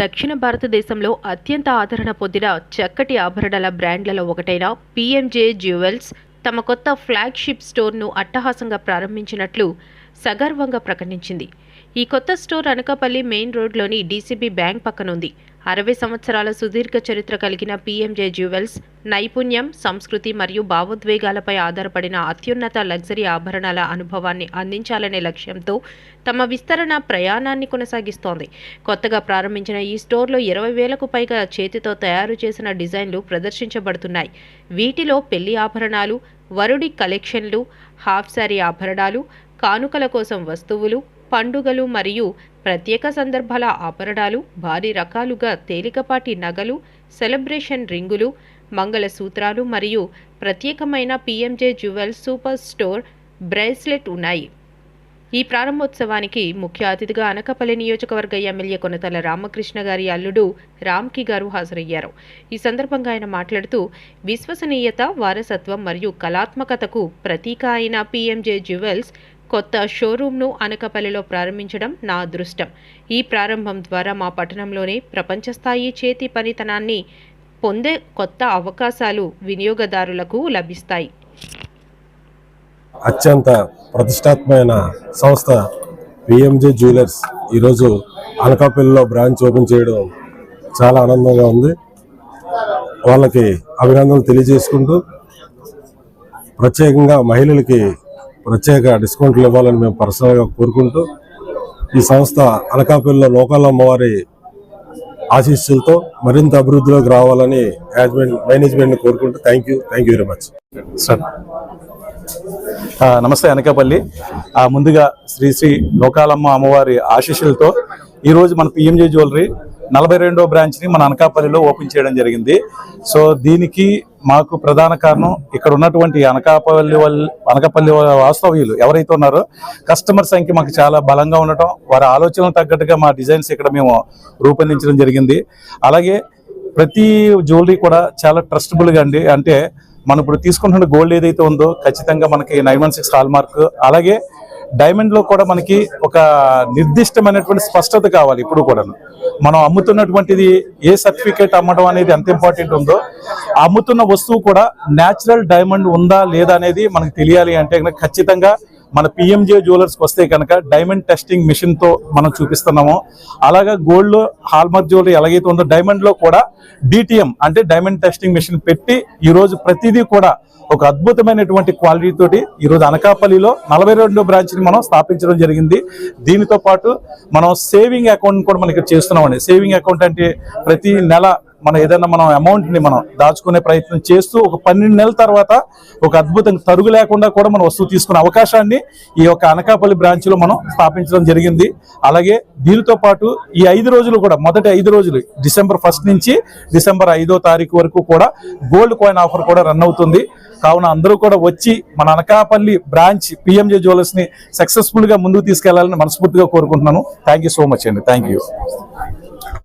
దక్షిణ భారతదేశంలో అత్యంత ఆదరణ పొందిన చక్కటి ఆభరణాల బ్రాండ్లలో ఒకటైన పిఎంజే జ్యువెల్స్ తమ కొత్త ఫ్లాగ్షిప్ స్టోర్ను అట్టహాసంగా ప్రారంభించినట్లు సగర్వంగా ప్రకటించింది. ఈ కొత్త స్టోర్ అనకాపల్లి మెయిన్ రోడ్లోని డీసీబీ బ్యాంక్ పక్కన ఉంది అరవై సంవత్సరాల సుదీర్ఘ చరిత్ర కలిగిన పిఎంజే జ్యువెల్స్ నైపుణ్యం సంస్కృతి మరియు భావోద్వేగాలపై ఆధారపడిన అత్యున్నత లగ్జరీ ఆభరణాల అనుభవాన్ని అందించాలనే లక్ష్యంతో తమ విస్తరణ ప్రయాణాన్ని కొనసాగిస్తోంది. కొత్తగా ప్రారంభించిన ఈ స్టోర్లో ఇరవై వేలకు పైగా చేతితో తయారు చేసిన డిజైన్లు ప్రదర్శించబడుతున్నాయి. వీటిలో పెళ్ళి ఆభరణాలు వరుడి కలెక్షన్లు హాఫ్ శారీ ఆభరణాలు కానుకల కోసం వస్తువులు పండుగలు మరియు ప్రత్యేక సందర్భాల ఆభరణాలు భారీ రకాలుగా తేలికపాటి నగలు సెలబ్రేషన్ రింగులు మంగళ సూత్రాలు మరియు ప్రత్యేకమైన PMJ jewel super store bracelet ఉన్నాయి. ఈ ప్రారంభోత్సవానికి ముఖ్య అతిథిగా అనకపల్లి నియోజకవర్గ ఎమ్మెల్యే కొనతల రామకృష్ణ గారి అల్లుడు రామ్కి గారు హాజరయ్యారు. ఈ సందర్భంగా ఆయన మాట్లాడుతూ విశ్వసనీయత వారసత్వం మరియు కళాత్మకతకు ప్రతీక అయిన పిఎంజే జ్యువెల్స్ కొత్త షోరూంను అనకపల్లిలో ప్రారంభించడం నా అదృష్టం. ఈ ప్రారంభం ద్వారా మా పట్టణంలోనే ప్రపంచ స్థాయి చేతి పనితనాన్ని పొందే కొత్త అవకాశాలు వినియోగదారులకు లభిస్తాయి. అత్యంత ప్రతిష్టాత్మకమైన సంస్థ పిఎంజే జ్యువెలర్స్ ఈరోజు అనకాపల్లిలో బ్రాంచ్ ఓపెన్ చేయడం చాలా ఆనందంగా ఉంది. వాళ్ళకి అభినందనలు తెలియజేసుకుంటూ ప్రత్యేకంగా మహిళలకి ప్రత్యేక డిస్కౌంట్లు ఇవ్వాలని మేము పర్సనల్గా కోరుకుంటూ ఈ సంస్థ అనకాపల్లిలో లోకల్ అమ్మవారి ఆశీస్సులతో మరింత అభివృద్ధిలోకి రావాలని మేనేజ్మెంట్ మేనేజ్మెంట్ని కోరుకుంటూ thank you thank you very much sir నమస్తే అనకాపల్లి. ముందుగా శ్రీ శ్రీ లోకాలమ్మ అమ్మవారి ఆశీస్సులతో ఈరోజు మన పిఎంజే జ్యువెలరీ నలభై రెండో బ్రాంచ్ని మన అనకాపల్లిలో ఓపెన్ చేయడం జరిగింది. సో దీనికి మాకు ప్రధాన కారణం ఇక్కడ ఉన్నటువంటి అనకాపల్లి వాళ్ళు అనకాపల్లి వాస్తవ్యులు ఎవరైతే ఉన్నారో కస్టమర్ సంఖ్య మాకు చాలా బలంగా ఉండటం వారి ఆలోచనలకు తగ్గట్టుగా మా డిజైన్స్ ఇక్కడ మేము రూపొందించడం జరిగింది. అలాగే ప్రతి జ్యువెలరీ కూడా చాలా ట్రస్టబుల్గా అండి. అంటే మనం ఇప్పుడు తీసుకుంటున్న గోల్డ్ ఏదైతే ఉందో ఖచ్చితంగా మనకి nine one six hallmark. అలాగే డైమండ్లో కూడా మనకి ఒక నిర్దిష్టమైనటువంటి స్పష్టత కావాలి ఇప్పుడు కూడా మనం అమ్ముతున్నటువంటిది ఏ సర్టిఫికేట్ అమ్మడం అనేది ఎంత ఇంపార్టెంట్ ఉందో ఆ అమ్ముతున్న వస్తువు కూడా న్యాచురల్ డైమండ్ ఉందా లేదా అనేది మనకు తెలియాలి అంటే ఖచ్చితంగా మన పిఎంజే జ్యువెలర్స్కి వస్తే కనుక డైమండ్ టెస్టింగ్ మిషన్తో మనం చూపిస్తున్నాము. అలాగా గోల్డ్లో హాల్మార్క్ జ్యువెలరీ ఎలాగైతే ఉందో డైమండ్లో కూడా డిటిఎం అంటే డైమండ్ టెస్టింగ్ మిషన్ పెట్టి ఈరోజు ప్రతిదీ కూడా ఒక అద్భుతమైనటువంటి క్వాలిటీ తోటి అనకాపల్లిలో నలభై రెండో బ్రాంచ్ని మనం స్థాపించడం జరిగింది. దీనితో పాటు మనం సేవింగ్ అకౌంట్ కూడా మనకి చేస్తున్నామండి. సేవింగ్ అకౌంట్ అంటే ప్రతి నెల మనం ఏదైనా మనం అమౌంట్ని మనం దాచుకునే ప్రయత్నం చేస్తూ ఒక పన్నెండు నెలల తర్వాత ఒక అద్భుతంగా తరుగు లేకుండా కూడా మనం వస్తువు తీసుకునే అవకాశాన్ని ఈ యొక్క అనకాపల్లి బ్రాంచ్లో మనం స్థాపించడం జరిగింది. అలాగే దీనితో పాటు ఈ ఐదు రోజులు కూడా మొదటి ఐదు రోజులు డిసెంబర్ ఫస్ట్ నుంచి డిసెంబర్ ఐదో తారీఖు వరకు కూడా గోల్డ్ కాయిన్ ఆఫర్ కూడా రన్ అవుతుంది. కావున అందరూ కూడా వచ్చి మన అనకాపల్లి బ్రాంచ్ పిఎంజే జ్యువెలర్స్ని సక్సెస్ఫుల్గా ముందుకు తీసుకెళ్ళాలని మనస్ఫూర్తిగా కోరుకుంటున్నాను. థ్యాంక్ సో మచ్ అండి. థ్యాంక్